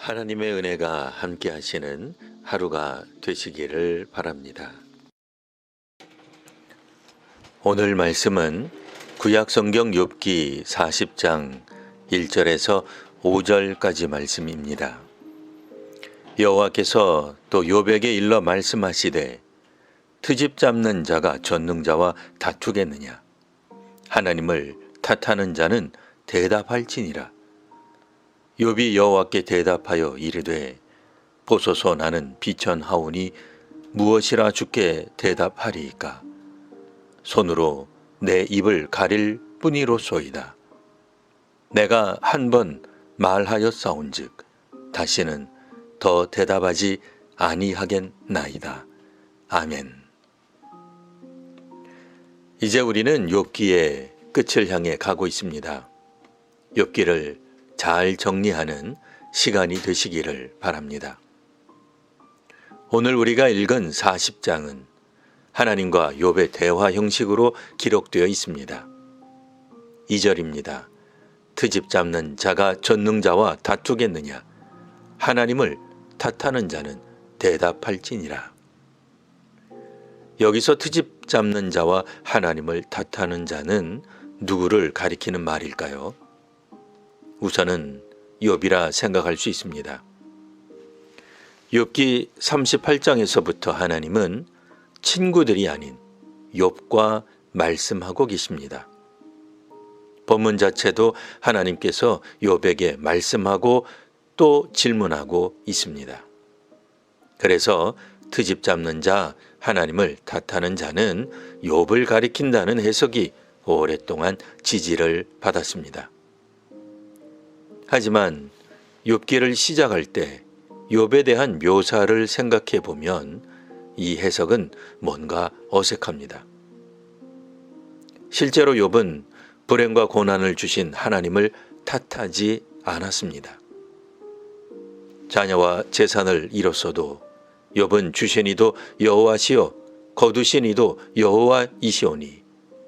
하나님의 은혜가 함께 하시는 하루가 되시기를 바랍니다. 오늘 말씀은 구약 성경 욥기 40장 1절에서 5절까지 말씀입니다. 여호와께서 또 욥에게 일러 말씀하시되 트집 잡는 자가 전능자와 다투겠느냐 하나님을 탓하는 자는 대답할지니라 욥이 여호와께 대답하여 이르되 보소서 나는 비천하오니 무엇이라 주께 대답하리이까? 손으로 내 입을 가릴 뿐이로소이다. 내가 한 번 말하였사온즉 다시는 더 대답하지 아니하겠나이다. 아멘. 이제 우리는 욥기의 끝을 향해 가고 있습니다. 욥기를 잘 정리하는 시간이 되시기를 바랍니다. 오늘 우리가 읽은 40장은 하나님과 욥의 대화 형식으로 기록되어 있습니다. 2절입니다. 트집 잡는 자가 전능자와 다투겠느냐? 하나님을 탓하는 자는 대답할지니라. 여기서 트집 잡는 자와 하나님을 탓하는 자는 누구를 가리키는 말일까요? 우선은 욥이라 생각할 수 있습니다. 욥기 38장에서부터 하나님은 친구들이 아닌 욥과 말씀하고 계십니다. 본문 자체도 하나님께서 욥에게 말씀하고 또 질문하고 있습니다. 그래서 트집 잡는 자, 하나님을 탓하는 자는 욥을 가리킨다는 해석이 오랫동안 지지를 받았습니다. 하지만 욥기를 시작할 때 욥에 대한 묘사를 생각해 보면 이 해석은 뭔가 어색합니다. 실제로 욥은 불행과 고난을 주신 하나님을 탓하지 않았습니다. 자녀와 재산을 잃었어도 욥은 주시니도 여호와시요 거두시니도 여호와이시오니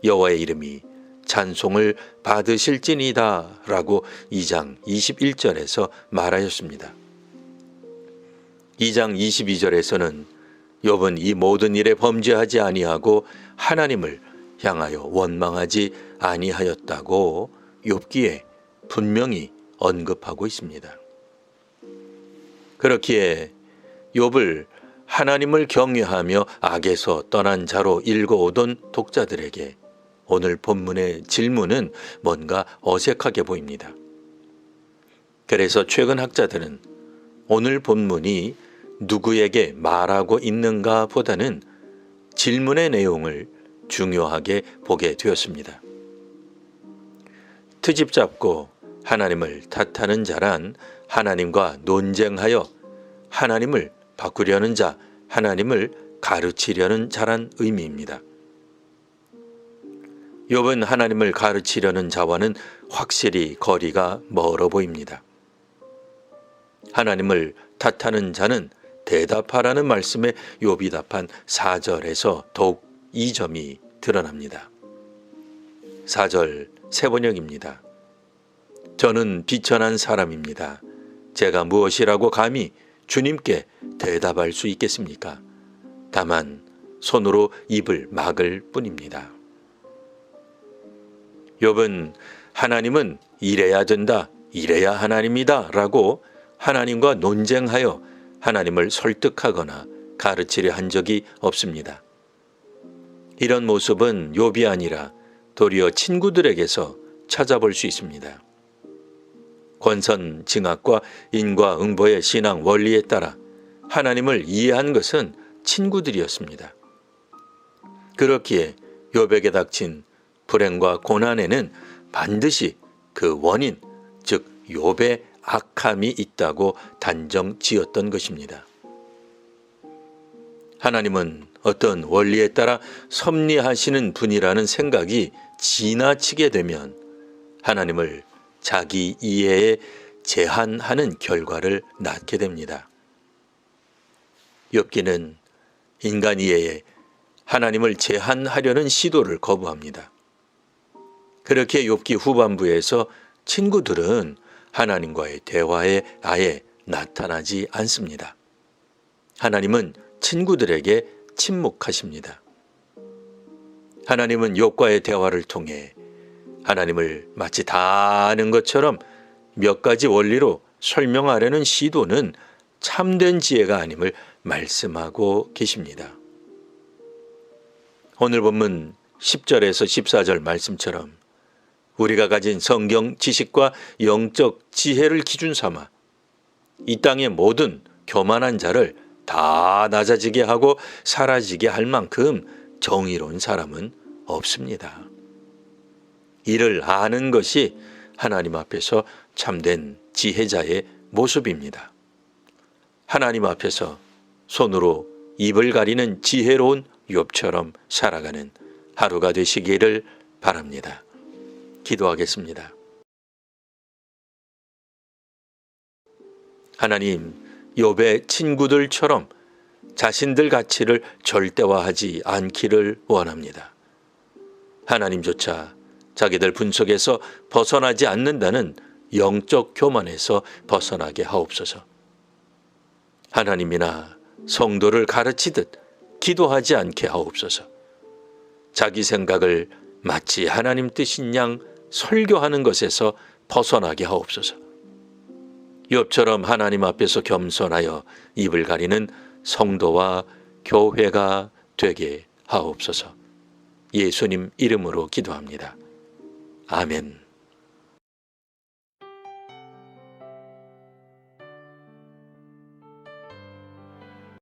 여호와의 이름이 찬송을 받으실지니다 라고 2장 21절에서 말하였습니다. 2장 22절에서는 욥은 이 모든 일에 범죄하지 아니하고 하나님을 향하여 원망하지 아니하였다고 욥기에 분명히 언급하고 있습니다. 그렇기에 욥을 하나님을 경외하며 악에서 떠난 자로 읽어오던 독자들에게 오늘 본문의 질문은 뭔가 어색하게 보입니다. 그래서 최근 학자들은 오늘 본문이 누구에게 말하고 있는가 보다는 질문의 내용을 중요하게 보게 되었습니다. 트집 잡고 하나님을 탓하는 자란 하나님과 논쟁하여 하나님을 바꾸려는 자, 하나님을 가르치려는 자란 의미입니다. 욥은 하나님을 가르치려는 자와는 확실히 거리가 멀어 보입니다. 하나님을 탓하는 자는 대답하라는 말씀에 욥이 답한 4절에서 더욱 이 점이 드러납니다. 4절 세번역입니다. 저는 비천한 사람입니다. 제가 무엇이라고 감히 주님께 대답할 수 있겠습니까? 다만 손으로 입을 막을 뿐입니다. 욥은 하나님은 이래야 된다, 이래야 하나님이다 라고 하나님과 논쟁하여 하나님을 설득하거나 가르치려 한 적이 없습니다. 이런 모습은 욥이 아니라 도리어 친구들에게서 찾아볼 수 있습니다. 권선 징악과 인과 응보의 신앙 원리에 따라 하나님을 이해한 것은 친구들이었습니다. 그렇기에 욥에게 닥친 불행과 고난에는 반드시 그 원인, 즉 욥의 악함이 있다고 단정 지었던 것입니다. 하나님은 어떤 원리에 따라 섭리하시는 분이라는 생각이 지나치게 되면 하나님을 자기 이해에 제한하는 결과를 낳게 됩니다. 엽기는 인간 이해에 하나님을 제한하려는 시도를 거부합니다. 그렇게 욥기 후반부에서 친구들은 하나님과의 대화에 아예 나타나지 않습니다. 하나님은 친구들에게 침묵하십니다. 하나님은 욥과의 대화를 통해 하나님을 마치 다 아는 것처럼 몇 가지 원리로 설명하려는 시도는 참된 지혜가 아님을 말씀하고 계십니다. 오늘 본문 10절에서 14절 말씀처럼 우리가 가진 성경 지식과 영적 지혜를 기준 삼아 이 땅의 모든 교만한 자를 다 낮아지게 하고 사라지게 할 만큼 정의로운 사람은 없습니다. 이를 아는 것이 하나님 앞에서 참된 지혜자의 모습입니다. 하나님 앞에서 손으로 입을 가리는 지혜로운 욥처럼 살아가는 하루가 되시기를 바랍니다. 기도하겠습니다. 하나님, 욥의 친구들처럼 자신들 가치를 절대화하지 않기를 원합니다. 하나님조차 자기들 분석에서 벗어나지 않는다는 영적 교만에서 벗어나게 하옵소서. 하나님이나 성도를 가르치듯 기도하지 않게 하옵소서. 자기 생각을 마치 하나님 뜻인 양 설교하는 것에서 벗어나게 하옵소서. 욥처럼 하나님 앞에서 겸손하여 입을 가리는 성도와 교회가 되게 하옵소서. 예수님 이름으로 기도합니다. 아멘.